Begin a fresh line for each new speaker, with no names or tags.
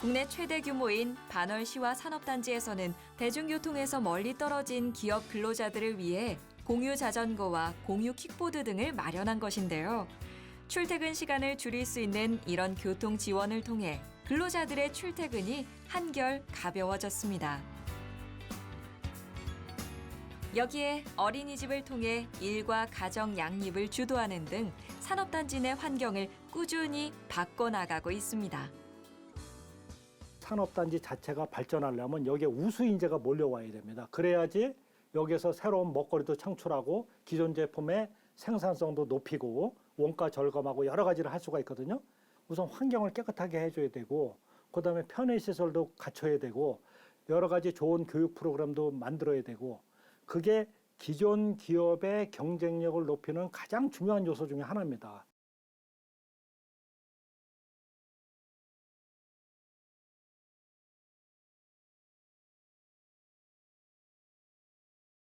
국내 최대 규모인 반월시와 산업단지에서는 대중교통에서 멀리 떨어진 기업 근로자들을 위해 공유 자전거와 공유 킥보드 등을 마련한 것인데요. 출퇴근 시간을 줄일 수 있는 이런 교통 지원을 통해 근로자들의 출퇴근이 한결 가벼워졌습니다. 여기에 어린이집을 통해 일과 가정 양립을 주도하는 등 산업단지 내 환경을 꾸준히 바꿔나가고 있습니다.
산업단지 자체가 발전하려면 여기에 우수 인재가 몰려와야 됩니다. 그래야지 여기서 새로운 먹거리도 창출하고 기존 제품의 생산성도 높이고 원가 절감하고 여러 가지를 할 수가 있거든요. 우선 환경을 깨끗하게 해줘야 되고 그다음에 편의 시설도 갖춰야 되고 여러 가지 좋은 교육 프로그램도 만들어야 되고 그게 기존 기업의 경쟁력을 높이는 가장 중요한 요소 중에 하나입니다.